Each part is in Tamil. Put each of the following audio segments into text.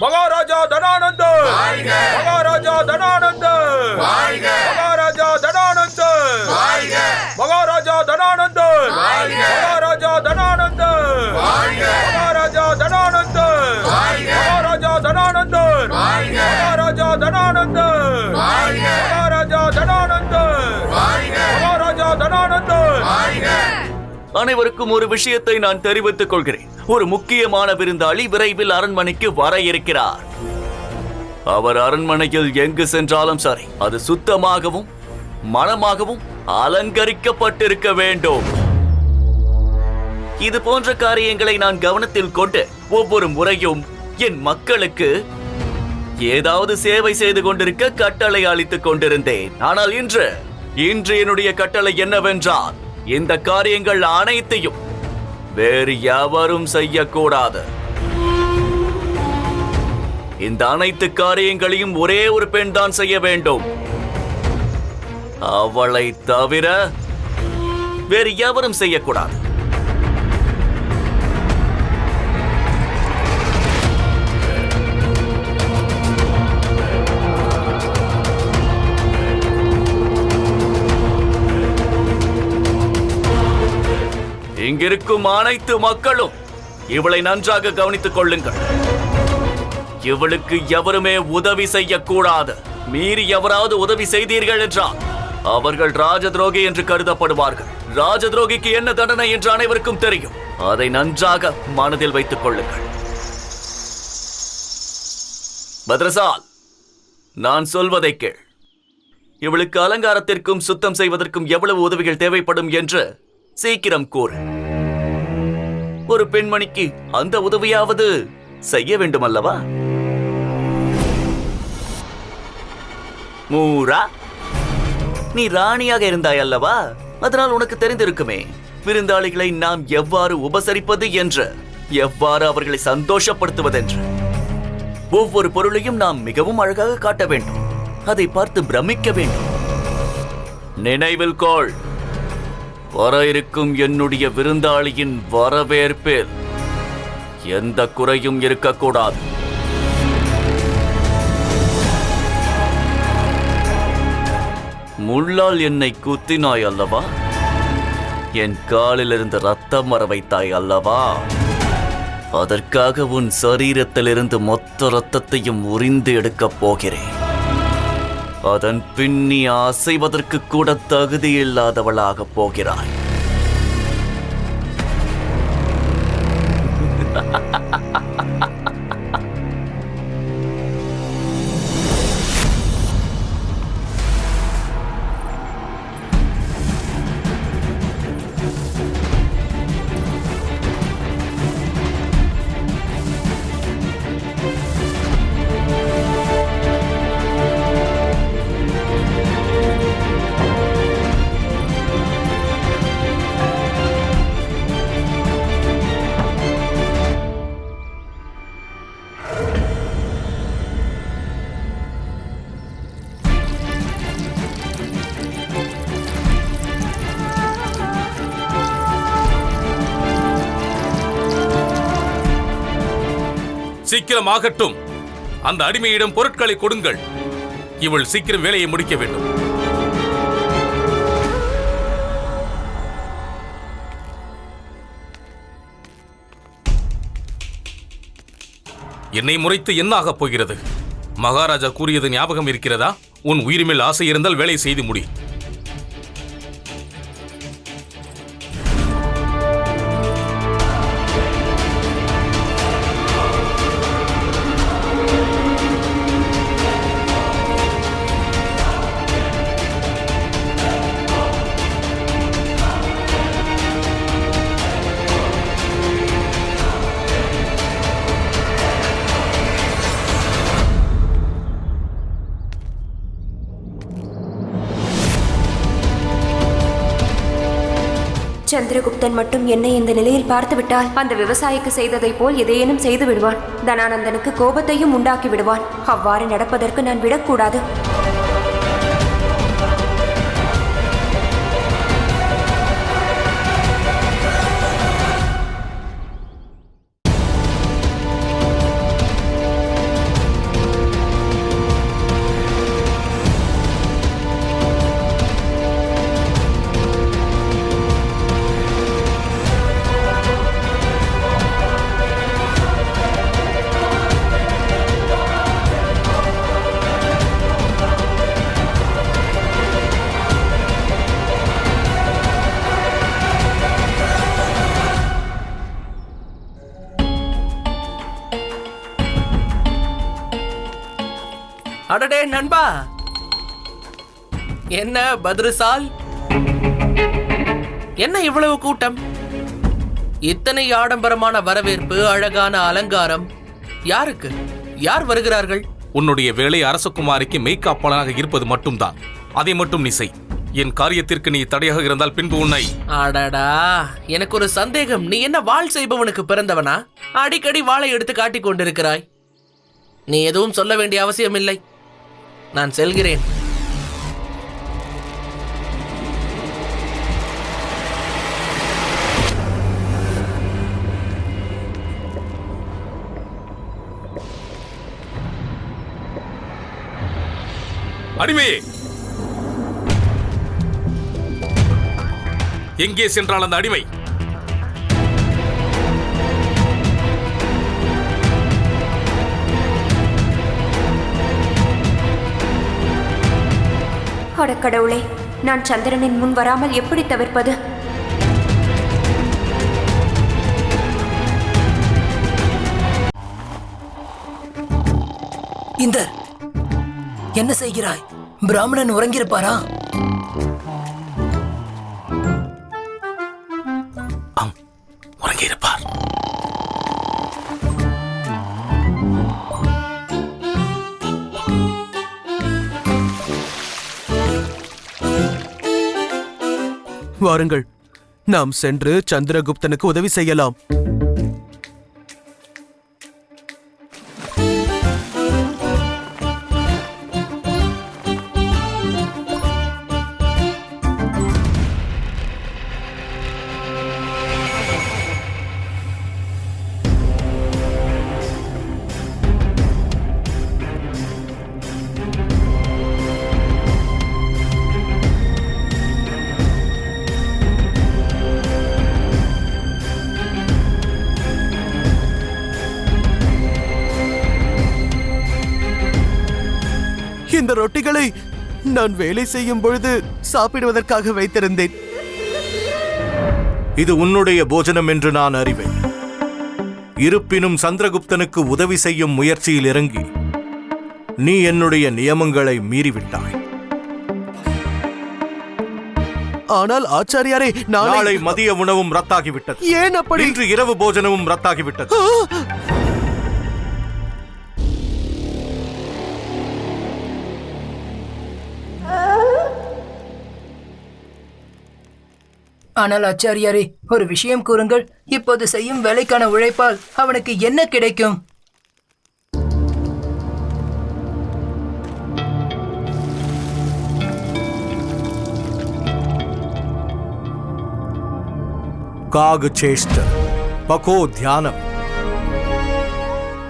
மகாராஜா தனானந்த மகாராஜா தனானந்த அனைவருக்கும் ஒரு விஷயத்தை நான் தெரிவித்துக் கொள்கிறேன். ஒரு முக்கியமான விருந்தாளி விரைவில் அரண்மனைக்கு வர இருக்கிறார். அவர் அரண்மனையில் எங்கு சென்றாலும் சரி அது சுத்தமாகவும் மனமாகவும் அலங்கரிக்கப்பட்டிருக்க வேண்டும். இது போன்ற காரியங்களை நான் கவனத்தில் கொண்டு ஒவ்வொரு முறையும் என் மக்களுக்கு ஏதாவது சேவை செய்து கொண்டிருக்க கட்டளை அளித்துக் கொண்டிருந்தேன். ஆனால் இன்று இன்று என்னுடைய கட்டளை என்னவென்றால் இந்த காரியங்கள் அனைத்தையும் வேறு எவரும் செய்யக்கூடாது. இந்த அனைத்து காரியங்களையும் ஒரே ஒரு பெண் தான் செய்ய வேண்டும். அவளை தவிர வேறு எவரும் செய்யக்கூடாது. இங்கிருக்கும் அனைத்து மக்களும் இவளை நன்றாக கவனித்துக் கொள்ளுங்கள். இவளுக்கு எவருமே உதவி செய்யக்கூடாது. மீறி எவராவது உதவி செய்தீர்கள் என்றால் அவர்கள் ராஜ துரோகி என்று கருதப்படுவார்கள். ராஜ துரோகிக்கு என்ன தண்டனை என்று அனைவருக்கும் தெரியும். அதை நன்றாக மனதில் வைத்துக் கொள்ளுங்கள். பத்ரசால் நான் சொல்வதை கேள். இவளுக்கு அலங்காரத்திற்கும் சுத்தம் செய்வதற்கும் எவ்வளவு உதவிகள் தேவைப்படும் என்று சீக்கிரம் கூறு. ஒரு பெண்மணிக்கு அந்த உதவியாவது செய்ய வேண்டும் அல்லவா மூரா நீ ராணியாக இருந்தாய் அல்லவா? அதனால் உனக்கு தெரிந்திருக்குமே விருந்தாளிகளை நாம் எவ்வாறு உபசரிப்பது என்று எவ்வாறு அவர்களை சந்தோஷப்படுத்துவதென்று. ஒவ்வொரு பொருளையும் நாம் மிகவும் அழகாக காட்ட வேண்டும். அதை பார்த்து பிரமிக்க வேண்டும். நினைவில் கோள். வர இருக்கும் என்னுடைய விருந்தாளியின் வரவேற்பில் எந்த குறையும் இருக்கக்கூடாது. முள்ளால் என்னை குத்தினாய் அல்லவா? என் காலிலிருந்து ரத்தம் வர வைத்தாய் அல்லவா? அதற்காக உன் சரீரத்திலிருந்து மொத்த ரத்தத்தையும் உறிந்து எடுக்கப் போகிறேன். அதன் பின்னி அசைவதற்கு கூட தகுதி இல்லாதவளாகப் போகிறாய். சீக்கிரம் ஆகட்டும் அந்த அடிமையிடம் பொருட்களை கொடுங்கள். இவள் சீக்கிரம் வேலையை முடிக்க வேண்டும். என்னை முறைத்து என்ன ஆகப் போகிறது? மகாராஜா கூறியது ஞாபகம் இருக்கிறதா? உன் உயிர்மேல் ஆசை இருந்தால் வேலை செய்து முடி. சந்திரகுப்தன் மட்டும் என்னை இந்த நிலையில் பார்த்துவிட்டால் அந்த விவசாயிக்கு செய்ததைப் போல் எதையேனும் செய்து விடுவான். தனானந்தனுக்கு கோபத்தையும் உண்டாக்கி விடுவான். அவ்வாறு நடப்பதற்கு நான் விடக்கூடாது. நண்பா. என்ன பத்ருசால் என்ன இவ்வளவு கூட்டம்? இத்தனை ஆடம்பரமான வரவேற்பு அழகான அலங்காரம். யாருக்கு? யார் வருகிறார்கள்? உன்னுடைய வேலை அரசகுமாரிக்கு மெய்காப்பாளனாக இருப்பது மட்டும்தான். அதை மட்டும் நீ செய். என் காரியத்திற்கு நீ தடையாக இருந்தால் பின்பு உன்னை அடடா எனக்கு ஒரு சந்தேகம். நீ என்ன வாள் செய்பவனுக்கு பிறந்தவனா? அடிக்கடி வாளை எடுத்து காட்டிக் கொண்டிருக்கிறாய். நீ எதுவும் சொல்ல வேண்டிய அவசியமில்லை. நான் செல்கிறேன். அடிமையே எங்கே சென்றால் அந்த அடிமை? அடக்கடவுளே நான் சந்திரனின் முன் வராமல் எப்படி தவிர்ப்பது? இந்த என்ன செய்கிறாய்? பிராமணன் உறங்கியிருப்பாரா? வாருங்கள். நாம் சென்று சந்திரகுப்தனுக்கு உதவி செய்யலாம். இந்த ரொட்டிகளை நான் வேலை செய்யும் பொழுது சாப்பிடுவதற்காக வைத்திருந்தேன். இது உன்னுடைய போஜனம் என்று நான் அறிவேன். இருப்பினும் சந்திரகுப்தனுக்கு உதவி செய்யும் முயற்சியில் இறங்கி நீ என்னுடைய நியமங்களை மீறிவிட்டாய். ஆனால் ஆச்சாரியாரே நாளை மதிய உணவும் ரத்தாகிவிட்டது. ஏன் அப்படி? இன்று இரவு போஜனமும் ரத்தாகிவிட்டது. ஆனால் ஆச்சாரியாரே ஒரு விஷயம் கூறுங்கள். இப்போது செய்யும் வேலைக்கான உழைப்பால் அவனுக்கு என்ன கிடைக்கும்? காகு சேஷ்ட பகோ தியானம்.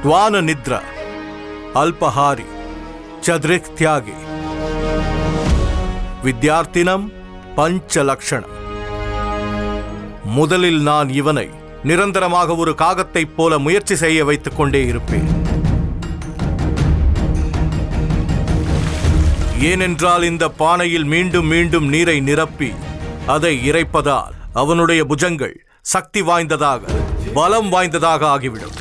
த்வான நித்ர அல்பஹாரி சத்ரிக் தியாகி. வித்யார்த்தினம் பஞ்சலக்ஷணம் முதலில் நான் இவனை நிரந்தரமாக ஒரு காகத்தைப் போல முயற்சி செய்ய வைத்துக் கொண்டே இருப்பேன். ஏனென்றால் இந்த பானையில் மீண்டும் மீண்டும் நீரை நிரப்பி அதை இறைப்பதால் அவனுடைய புஜங்கள் சக்தி வாய்ந்ததாக பலம் வாய்ந்ததாக ஆகிவிடும்.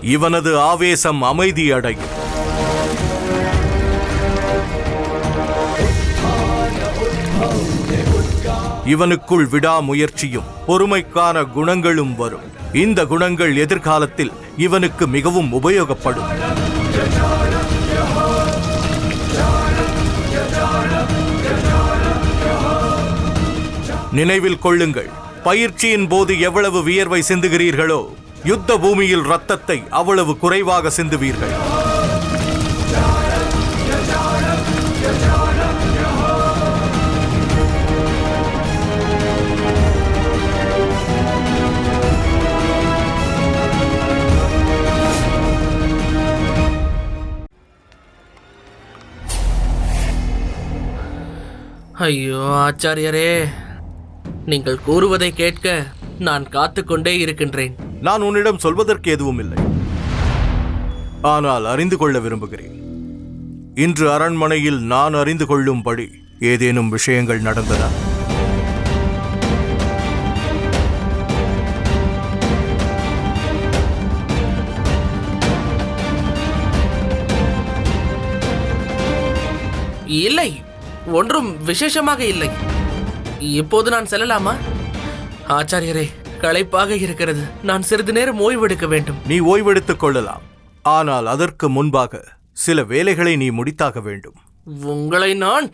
இவனது ஆவேசம் அமைதி அடையும் இவனுக்குள் விடாமுயற்சியும் பொறுமைக்கான குணங்களும் வரும். இந்த குணங்கள் எதிர்காலத்தில் இவனுக்கு மிகவும் உபயோகப்படும். நினைவில் கொள்ளுங்கள் பயிற்சியின் போது எவ்வளவு வியர்வை சிந்துகிறீர்களோ யுத்த பூமியில் ரத்தத்தை அவ்வளவு குறைவாக சிந்துவீர்கள். ஐயோ ஆச்சாரியரே. நீங்கள் கூறுவதை கேட்க நான் காத்துக்கொண்டே இருக்கின்றேன். நான் உன்னிடம் சொல்வதற்கு எதுவும் இல்லை ஆனால் அறிந்து கொள்ள விரும்புகிறேன். இன்று அரண்மனையில் நான் அறிந்து கொள்ளும்படி ஏதேனும் விஷயங்கள் நடந்ததா? இல்லை. ஒன்றும் விசேஷமாக இல்லை. இப்போது நான் செல்லலாமா? ஆச்சாரியரே களைப்பாக இருக்கிறது. நான் சிறிது நேரம் ஓய்வெடுக்க வேண்டும். நீ ஓய்வெடுத்துக் கொள்ளலாம். ஆனால் அதற்கு முன்பாக சில வேலைகளை நீ முடித்தாக வேண்டும். உங்களை நான்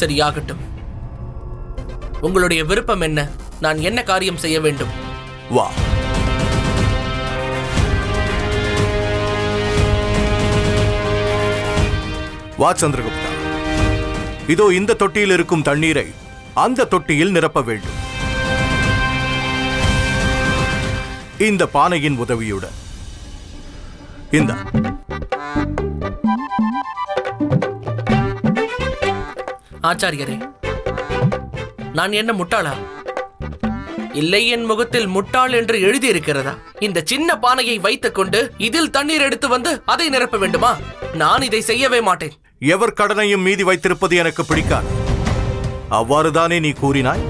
சரியாகட்டும். உங்களுடைய விருப்பம் என்ன? நான் என்ன காரியம் செய்ய வேண்டும்? வா. வா சந்திரகுப்தா. இதோ இந்த தொட்டியில் இருக்கும் தண்ணீரை அந்த தொட்டியில் நிரப்ப வேண்டும். இந்த பானையின் உதவியுடன். இந்த. ஆச்சாரியரே நான் என்ன முட்டாளா? இல்லை என் முகத்தில் முட்டாள் என்று எழுதியிருக்கிறதா? இந்த சின்ன பானையை வைத்துக் கொண்டு இதில் தண்ணீர் எடுத்து வந்து அதை நிரப்ப வேண்டுமா? நான் இதை செய்யவே மாட்டேன். எவர் கடனையும் மீதி வைத்திருப்பது எனக்கு பிடிக்காது. அவ்வாறுதானே நீ கூறினாய்?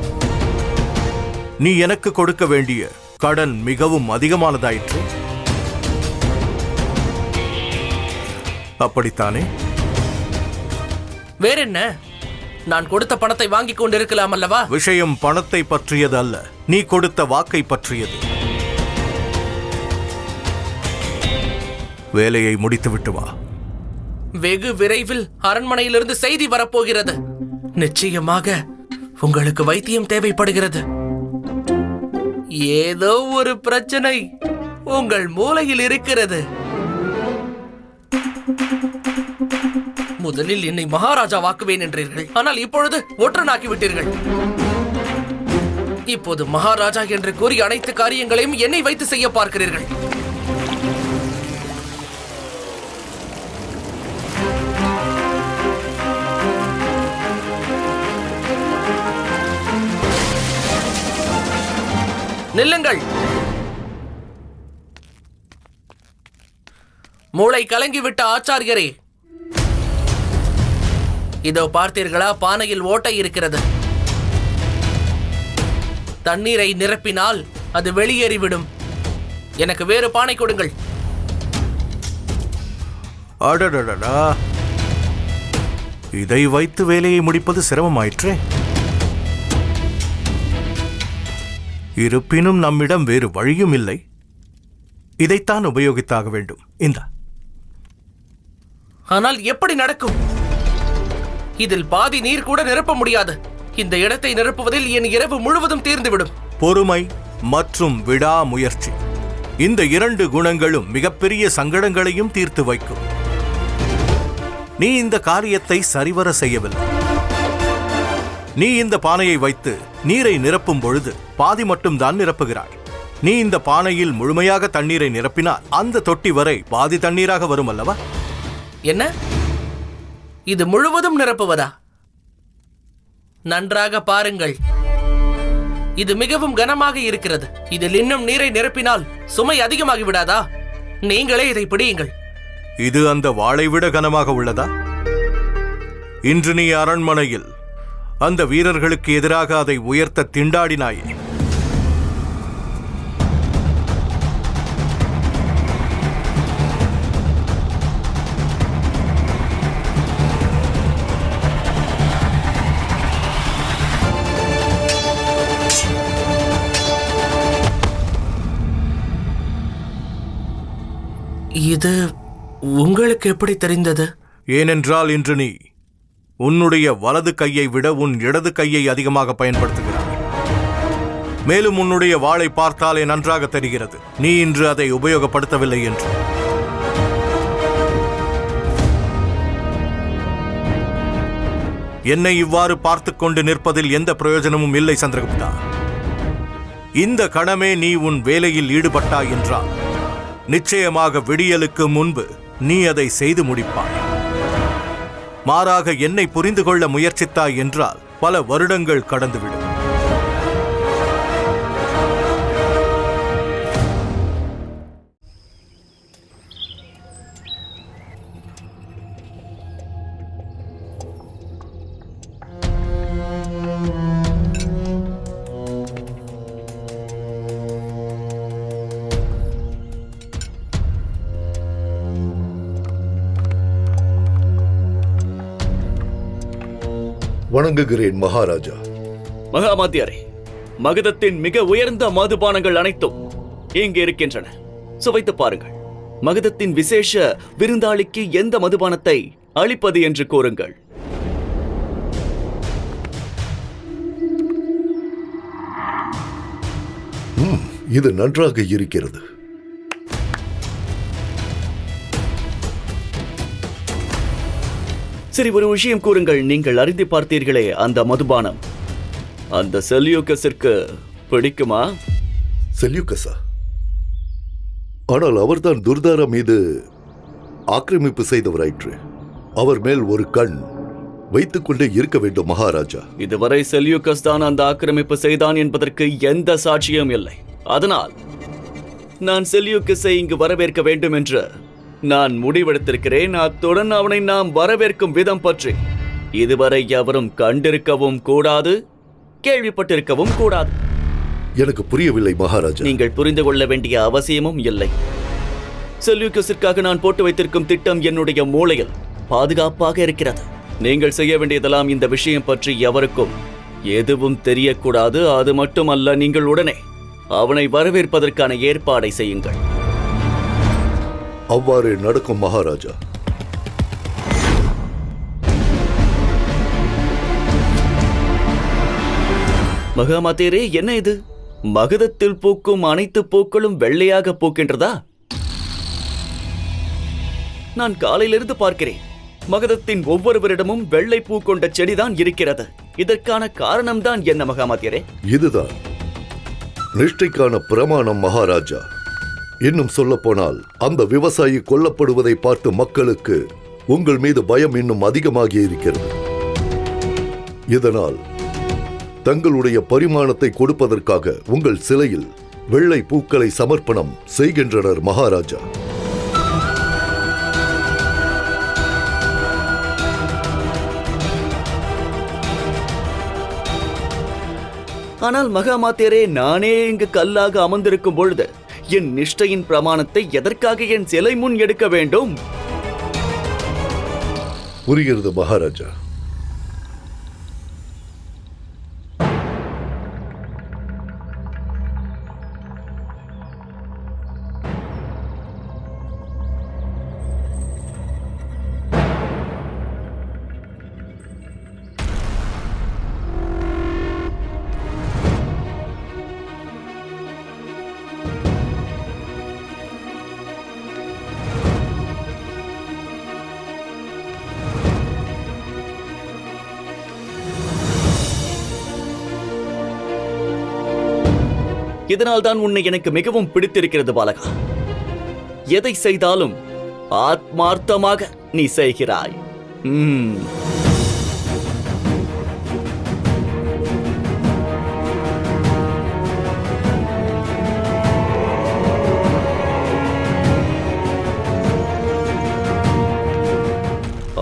நீ எனக்கு கொடுக்க வேண்டிய கடன் மிகவும் அதிகமானதாயிற்று. அப்படித்தானே? வேறென்ன? நான் கொடுத்த பணத்தை வாங்கிக் கொண்டிருக்கலாம் அல்லவா? விஷயம் பணத்தை பற்றியது அல்ல. நீ கொடுத்த வாக்கை பற்றியது. வேலையை முடித்துவிட்டு வா. வெகு விரைவில் அரண்மனையிலிருந்து செய்தி வரப்போகிறது. நிச்சயமாக உங்களுக்கு வைத்தியம் தேவைப்படுகிறது. ஏதோ ஒரு பிரச்சனை உங்கள் மூளையில் இருக்கிறது. முதலில் என்னை மகாராஜா வாக்குவேன் என்றீர்கள். ஆனால் இப்பொழுது ஒற்றனாக்கி விட்டீர்கள் இப்போது மகாராஜா என்று கூறி அனைத்து காரியங்களையும் என்னை வைத்து செய்ய பார்க்கிறீர்கள். நில்லுங்கள். மூளை கலங்கிவிட்ட ஆச்சாரியரே. இதோ பார்த்தீர்களா பானையில் ஓட்டை இருக்கிறது. தண்ணீரை நிரப்பினால் அது வெளியேறிவிடும். எனக்கு வேறு பானை கொடுங்கள். அடடடடா. இதை வைத்து வேலையை முடிப்பது சிரமமாயிற்றே. இருப்பினும் நம்மிடம் வேறு வழியும் இல்லை. இதைத்தான் உபயோகித்தாக வேண்டும். இந்த. ஆனால் எப்படி நடக்கும்? இதில் பாதி நீர் கூட நிரப்ப முடியாது. இந்த இடத்தை நிரப்புவதில் என் இரவு முழுவதும் தீர்ந்துவிடும். பொறுமை மற்றும் விடாமுயற்சி. இந்த இரண்டு குணங்களும் மிகப்பெரிய சங்கடங்களையும் தீர்த்து வைக்கும். நீ இந்த காரியத்தை சரிவர செய்யவில்லை. நீ இந்த பானையை வைத்து நீரை நிரப்பும் பொழுது பாதி மட்டும் தான் நிரப்புகிறாய். நீ இந்த பானையில் முழுமையாக தண்ணீரை நிரப்பினால் அந்த தொட்டி வரை பாதி தண்ணீராக வரும் அல்லவா என்ன? இது முழுவதும் நிரப்புவதா? நன்றாக பாருங்கள். இது மிகவும் கனமாக இருக்கிறது. இதில் இன்னும் நீரை நிரப்பினால் சுமை அதிகமாகி விடாதா? நீங்களே இதை பிடியுங்கள். இது அந்த வாளை விட கனமாக உள்ளதா? இன்று நீ அரண்மனையில் அந்த வீரர்களுக்கு எதிராக அதை உயர்த்த திண்டாடினாயே. இது உங்களுக்கு எப்படி தெரிந்தது? ஏனென்றால் இன்று நீ உன்னுடைய வலது கையை விட உன் இடது கையை அதிகமாக பயன்படுத்துகிறாய். மேலும் உன்னுடைய வாளை பார்த்தாலே நன்றாக தெரிகிறது. நீ இன்று அதை உபயோகப்படுத்தவில்லை என்று. என்னை இவ்வாறு பார்த்துக் கொண்டு நிற்பதில் எந்த பிரயோஜனமும் இல்லை சந்திரகுப்தா. இந்த கணமே நீ உன் வேலையில் ஈடுபட்டாய் என்றால் நிச்சயமாக விடியலுக்கு முன்பு நீ அதை செய்து முடிப்பாய். மாறாக என்னை புரிந்து கொள்ள முயற்சித்தாய் என்றால் பல வருடங்கள் கடந்துவிடும். வணங்குகிறேன் மகாராஜா. மகாமாத்தியாரே மகதத்தின் மிக உயர்ந்த மதுபானங்கள் அனைத்தும் இங்கு இருக்கின்றன. சுவைத்து பாருங்கள். மகதத்தின் விசேஷ விருந்தாளிக்கு எந்த மதுபானத்தை அளிப்பது என்று கூறுங்கள். இது நன்றாக இருக்கிறது. சரி ஒரு விஷயம் கூறுங்கள். நீங்கள் அறிந்து பார்த்தீர்களே அந்த மதுபானம். அந்த செல்யூக்கஸிற்கு பிடிக்குமா? செல்யூக்கஸா ஆனால் அவர்தான் துர்தாரா மீது ஆக்கிரமிப்பு செய்தவராயிற்று. அவர் மேல் ஒரு கண் வைத்துக் கொண்டே இருக்க வேண்டும் மகாராஜா. இதுவரை செல்யூக்கஸ் தான் அந்த ஆக்கிரமிப்பு செய்தான் என்பதற்கு எந்த சாட்சியும் இல்லை. அதனால் நான் செல்யூக்கஸை இங்கு வரவேற்க வேண்டும் என்று நான் முடிவெடுத்திருக்கிறேன். அத்துடன் அவனை நாம் வரவேற்கும் விதம் பற்றி. இதுவரை எவரும் கண்டிருக்கவும் கூடாது கேள்விப்பட்டிருக்கவும் கூடாது. எனக்கு புரியவில்லை மகாராஜா. நீங்கள் புரிந்து கொள்ள வேண்டிய அவசியமும் இல்லை. செல்யூக்கஸிற்காக நான் போட்டு வைத்திருக்கும் திட்டம் என்னுடைய மூளையில் பாதுகாப்பாக இருக்கிறது. நீங்கள் செய்ய வேண்டியதெல்லாம் இந்த விஷயம் பற்றி எவருக்கும் எதுவும் தெரியக்கூடாது. அது மட்டுமல்ல நீங்கள் உடனே அவனை வரவேற்பதற்கான ஏற்பாடை செய்யுங்கள். அவ்வாறு நடக்கும் மகாராஜா. மகாமாத்தேரே என்ன இது? மகதத்தில் பூக்கும் அனைத்து பூக்களும் வெள்ளையாக பூக்கின்றதா? நான் காலையிலிருந்து பார்க்கிறேன். மகதத்தின் ஒவ்வொருவரிடமும் வெள்ளை பூ கொண்ட செடிதான் இருக்கிறது. இதற்கான காரணம்தான் என்ன மகாமாத்தியரே இதுதான். நிஷ்டைக்கான பிரமாணம் மகாராஜா. இன்னும் சொல்லப்போனால் அந்த விவசாயி கொல்லப்படுவதை பார்த்து மக்களுக்கு உங்கள் மீது பயம் இன்னும் அதிகமாகி இருக்கிறது. இதனால் தங்களுடைய பரிமாணத்தை கொடுப்பதற்காக உங்கள் சிலையில் வெள்ளை பூக்களை சமர்ப்பணம் செய்கின்றனர் மகாராஜா. ஆனால் மகாமாத்தியரே நானே இங்கு கல்லாக அமர்ந்திருக்கும் பொழுது என் நிஷ்டையின் பிரமாணத்தை எதற்காக என் சிலை முன் எடுக்க வேண்டும்? புரிகிறது மகாராஜா. இதனால் தான் உன்னை எனக்கு மிகவும் பிடித்திருக்கிறது பாலகா. எதை செய்தாலும் ஆத்மார்த்தமாக நீ செய்கிறாய்.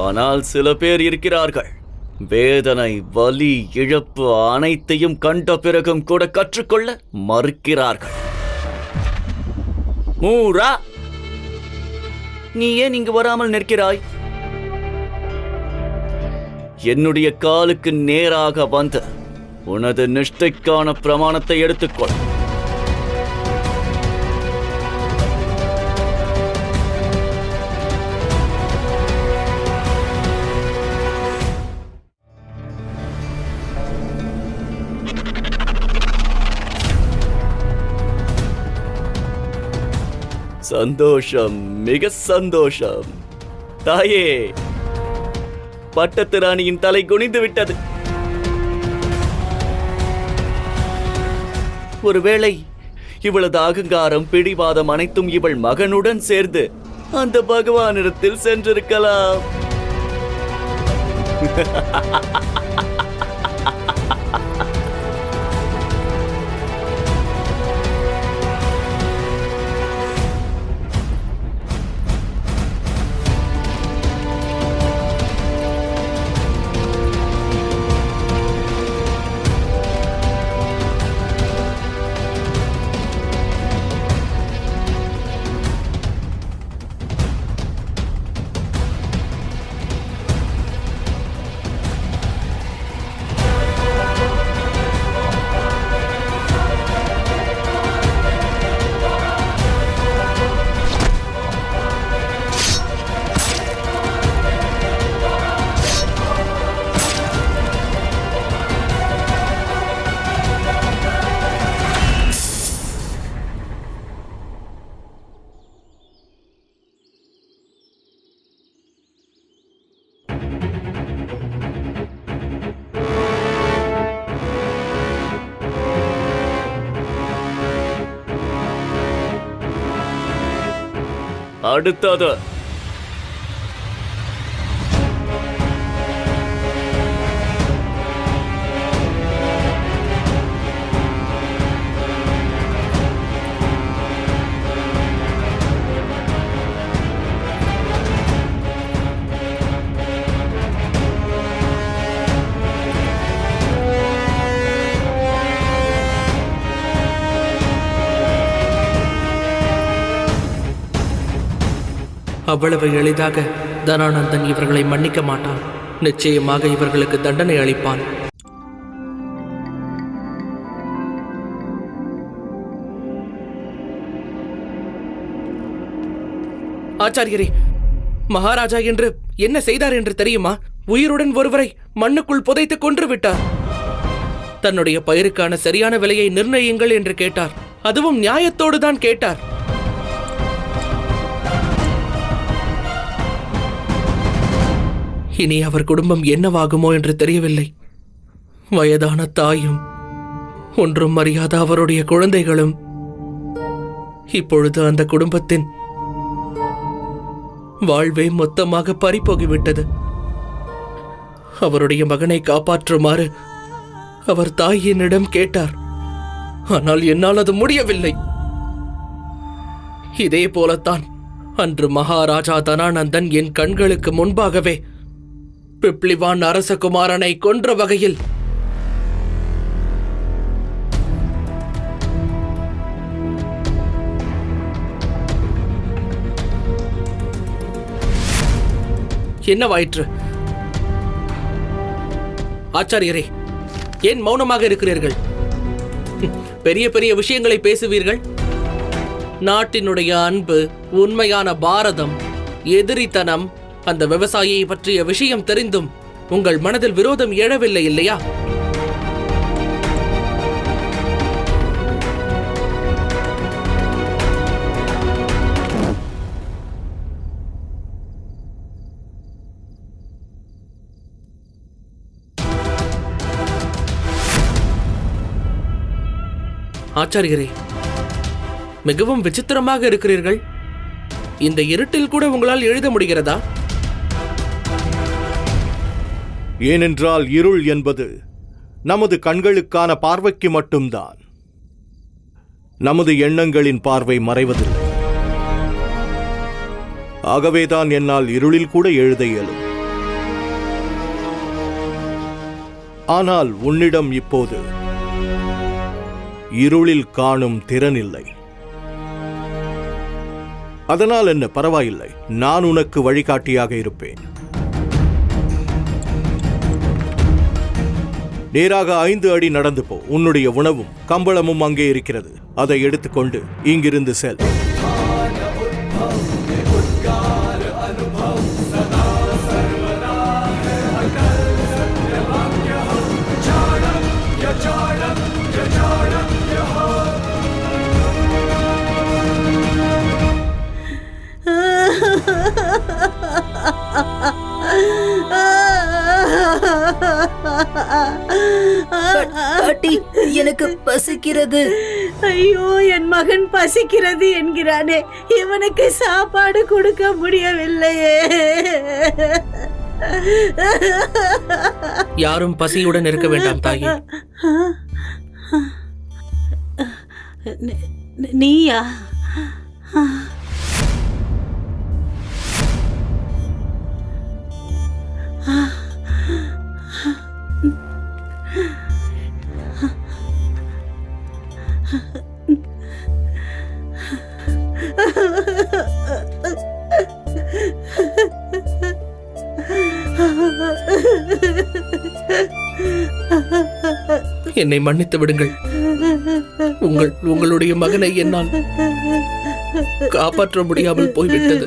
ஆனால் சில பேர் இருக்கிறார்கள். வேதனை வலி இழப்பு அனைத்தையும் கண்ட பிறகும் கூட கற்றுக்கொள்ள மறுக்கிறார்கள். மூரா நீ ஏன் இங்கு வராமல் நிற்கிறாய்? என்னுடைய காலுக்கு நேராக வந்து உனது நிஷ்டைக்கான பிரமாணத்தை எடுத்துக்கொள். சந்தோஷம் மிக சந்தோஷம். தாயே பட்டத்து ராணியின் தலை குனிந்து விட்டது. ஒருவேளை இவளது அகங்காரம் பிடிவாதம் அனைத்தும் இவள் மகனுடன் சேர்ந்து அந்த பகவானிடத்தில் சென்றிருக்கலாம். அடுத்தது அவ்வளவு எளிதாக தனானந்தன் இவர்களை மன்னிக்க மாட்டான். நிச்சயமாக இவர்களுக்கு தண்டனை அளிப்பான். ஆச்சாரியரே மகாராஜா என்று என்ன செய்தார் என்று தெரியுமா? உயிருடன் ஒருவரை மண்ணுக்குள் புதைத்து கொன்று விட்டார். தன்னுடைய பயிருக்கான சரியான விலையை நிர்ணயியுங்கள் என்று கேட்டார். அதுவும் நியாயத்தோடு தான் கேட்டார். இனி அவர் குடும்பம் என்னவாகுமோ என்று தெரியவில்லை. வயதான தாயும் ஒன்றும் அறியாத அவருடைய குழந்தைகளும் இப்பொழுது அந்த குடும்பத்தின் வாழ்வே மொத்தமாக பறிப்போகிவிட்டது அவருடைய மகனை காப்பாற்றுமாறு அவர் தாயினிடம் கேட்டார். ஆனால் என்னால் அது முடியவில்லை. இதே போலத்தான் அன்று மகாராஜா தனானந்தன் என் கண்களுக்கு முன்பாகவே பிப்ளிவான் அரசகுமாரனை கொன்ற வகையில் என்னவாயிற்று ஆச்சாரியரே ஏன் மௌனமாக இருக்கிறீர்கள்? பெரிய பெரிய விஷயங்களை பேசுவீர்கள்? நாட்டினுடைய அன்பு உண்மையான பாரதம் எதிரித்தனம் அந்த விவசாயியை பற்றிய விஷயம் தெரிந்தும் உங்கள் மனதில் விரோதம் எழவில்லை இல்லையா? ஆச்சாரியரே மிகவும் விசித்திரமாக இருக்கிறீர்கள். இந்த இருட்டில் கூட உங்களால் எழுத முடிகிறதா? ஏனென்றால் இருள் என்பது நமது கண்களுக்கான பார்வைக்கு மட்டும்தான். நமது எண்ணங்களின் பார்வை மறைவதில்லை. ஆகவேதான் என்னால் இருளில் கூட எழுத இயலும். ஆனால் உன்னிடம் இப்போது இருளில் காணும் திறனில்லை அதனால் என்ன பரவாயில்லை. நான் உனக்கு வழிகாட்டியாக இருப்பேன். நேராக ஐந்து அடி நடந்து போ. உன்னுடைய உணவும் கம்பளமும் அங்கே இருக்கிறது. அதை எடுத்துக்கொண்டு இங்கிருந்து செல். பாட்டி எனக்கு பசிக்கிறது. ஐயோ என் மகன் பசிக்கிறது என்கிறானே. இவனுக்கு சாப்பாடு கொடுக்க முடியவில்லையே. யாரும் பசியுடன் இருக்க வேண்டாம் தாயே. நீயா? என்னை மன்னித்து விடுங்கள். உங்கள் உங்களுடைய மகனை என்னால் காப்பாற்ற முடியாமல் போய்விட்டது.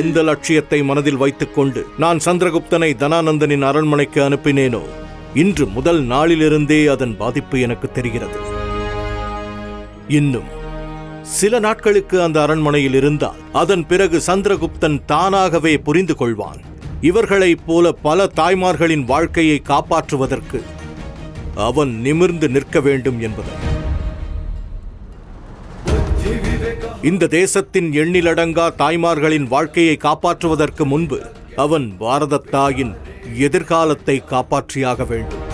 எந்த லட்சியத்தை மனதில் வைத்துக்கொண்டு நான் சந்திரகுப்தனை தனானந்தனின் அரண்மனைக்கு அனுப்பினேனோ இன்று முதல் நாளிலிருந்தே அதன் பாதிப்பு எனக்கு தெரிகிறது. இன்னும் சில நாட்களுக்கு அந்த அரண்மனையில் இருந்தால் அதன் பிறகு சந்திரகுப்தன் தானாகவே புரிந்து கொள்வான். இவர்களைப் போல பல தாய்மார்களின் வாழ்க்கையை காப்பாற்றுவதற்கு அவன் நிமிர்ந்து நிற்க வேண்டும் என்பது. இந்த தேசத்தின் எண்ணிலடங்கா தாய்மார்களின் வாழ்க்கையை காப்பாற்றுவதற்கு முன்பு அவன் பாரத தாயின் எதிர்காலத்தை காப்பாற்றியாக வேண்டும்.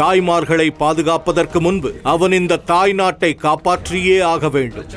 தாய்மார்களை பாதுகாப்பதற்கு முன்பு அவன் இந்த தாய் நாட்டை காப்பாற்றியே ஆக வேண்டும்.